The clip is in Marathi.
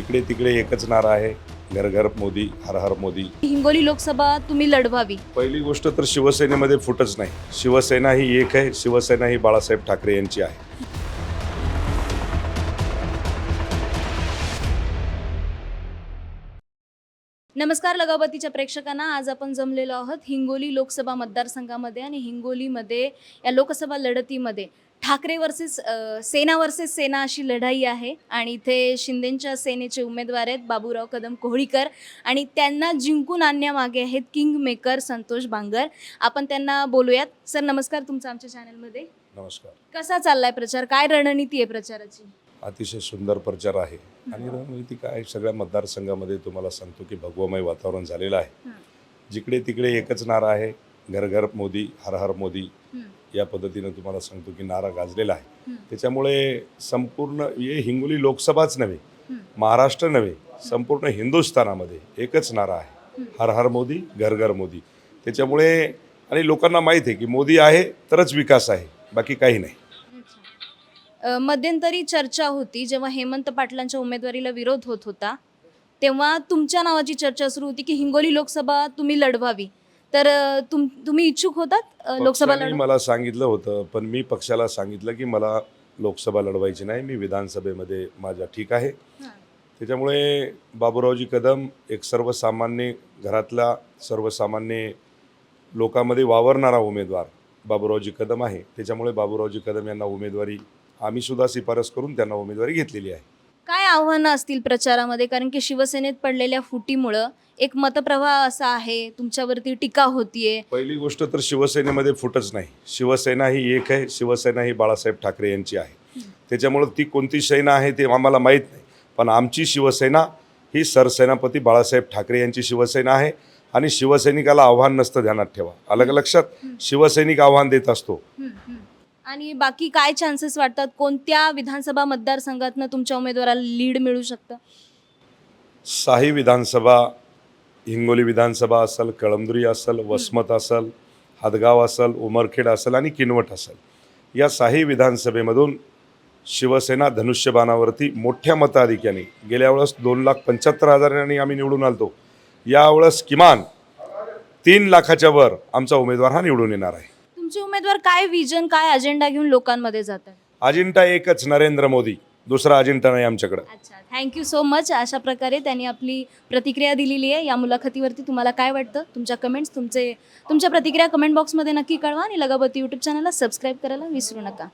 जिकडे तिकडे एकच नारा आहे. घर घर मोदी हर हर मोदी. हिंगोली लोकसभा तुम्ही लढवावी. पहिली गोष्ट तर शिवसेनेमध्ये फुटच नाही. शिवसेना ही एक आहे. शिवसेना ही बाळासाहेब ठाकरे यांची आहे. नमस्कार लगावतीच्या प्रेक्षकांना. आज आपण जमलेलो आहोत हिंगोली लोकसभा मतदारसंघामध्ये आणि हिंगोलीमध्ये या लोकसभा लढतीमध्ये. ठाकरे वर्सेस सेना वर्सेस सेना अशी लढाई आहे आणि इथे शिंदेच्या सेनेचे उमेदवार आहेत बाबूराव कदम कोहळीकर आणि त्यांना जिंकून आणण्यामागे आहेत किंग मेकर संतोष बांगर. आपण त्यांना बोलूयात. सर नमस्कार तुमचं आमच्या चॅनलमध्ये नमस्कार. कसा चाललाय प्रचार? काय रणनीती आहे प्रचाराची? अतिशय सुंदर प्रचार आहे आणि रणनीती काय सगळ्या मतदारसंघामध्ये तुम्हाला सांगतो की भगवमय वातावरण झालेलं आहे. जिकडे तिकडे एकच नारा आहे घर घर मोदी हर हर मोदी. या पद्धतीनं तुम्हाला सांगतो की नारा गाजलेला आहे. त्याच्यामुळे संपूर्ण हे हिंगोली लोकसभाच नव्हे. महाराष्ट्र नव्हे संपूर्ण हिंदुस्थानामध्ये एकच नारा आहे. हर हर मोदी घर घर मोदी त्याच्यामुळे आणि लोकांना माहीत आहे की मोदी आहे तरच विकास आहे बाकी काही नाही मध्यंतरी चर्चा होती. जेव्हा हेमंत पाटलांच्या उमेदवारीला विरोध होत होता तेव्हा तुमच्या नावाची चर्चा सुरू होती की हिंगोली लोकसभा तुम्ही लढवावी. तर तुम तुम्ही इच्छुक होतात लोकसभा मला सांगितलं होतं पण मी पक्षाला सांगितलं की मला लोकसभा लढवायची नाही. मी विधानसभेमध्ये माझ्या ठीक आहे. त्याच्यामुळे बाबूरावजी कदम एक सर्वसामान्य घरातला सर्वसामान्य लोकांमध्ये वावरणारा उमेदवार बाबूरावजी कदम आहे. त्याच्यामुळे बाबूरावजी कदम यांना उमेदवारी आम्ही सुद्धा शिफारस करून त्यांना उमेदवारी घेतलेली आहे. काय आव्हानं असतील प्रचारामध्ये? कारण की शिवसेनेत पडलेल्या फुटीमुळं एक मतप्रवाह असा आहे तुमच्यावरती टीका होतीये. पहिली गोष्ट तर शिवसेनेमध्ये फुटच नाही. शिवसेना ही एक आहे शिवसेना ही बाळासाहेब ठाकरे यांची आहे. त्याच्यामुळं ती कोणती सेना आहे ते आम्हाला माहीत नाही. पण आमची शिवसेना ही सरसेनापती बाळासाहेब ठाकरे यांची शिवसेना आहे आणि शिवसैनिकाला आव्हान नसतं ध्यानात ठेवा. अलग लक्षात शिवसैनिक आव्हान देत असतो. आणि बाकी काय चान्सेस वाटतात? कोणत्या विधानसभा मतदारसंघातनं तुमच्या उमेदवाराला लीड मिळू शकतं? साही विधानसभा हिंगोली विधानसभा असेल कळमदुरी असेल वसमत असेल हदगाव असेल उमरखेड असेल आणि किनवट असेल. या साही विधानसभेमधून शिवसेना धनुष्यबाणावरती मोठ्या मताधिक्याने गेल्या वेळेस दोन लाख पंच्याहत्तर हजारांनी आम्ही निवडून आलतो. यावेळेस किमान तीन लाखाच्या वर आमचा उमेदवार हा निवडून येणार आहे. तुमचे उमेदवार काय विजन काय अजेंडा घेऊन लोकांमध्ये जातात अजिंठा एकच नरेंद्र मोदी. दुसरा अजिंठा नाही आमच्याकडं. अच्छा थँक्यू सो मच अशा प्रकारे त्यांनी आपली प्रतिक्रिया दिलेली आहे. या मुलाखतीवरती तुम्हाला काय वाटतं? तुमच्या कमेंट्स तुमचे तुमच्या प्रतिक्रिया कमेंट बॉक्समध्ये नक्की कळवा आणि लगाबती यूट्यूब चॅनलला सबस्क्राईब करायला विसरू नका.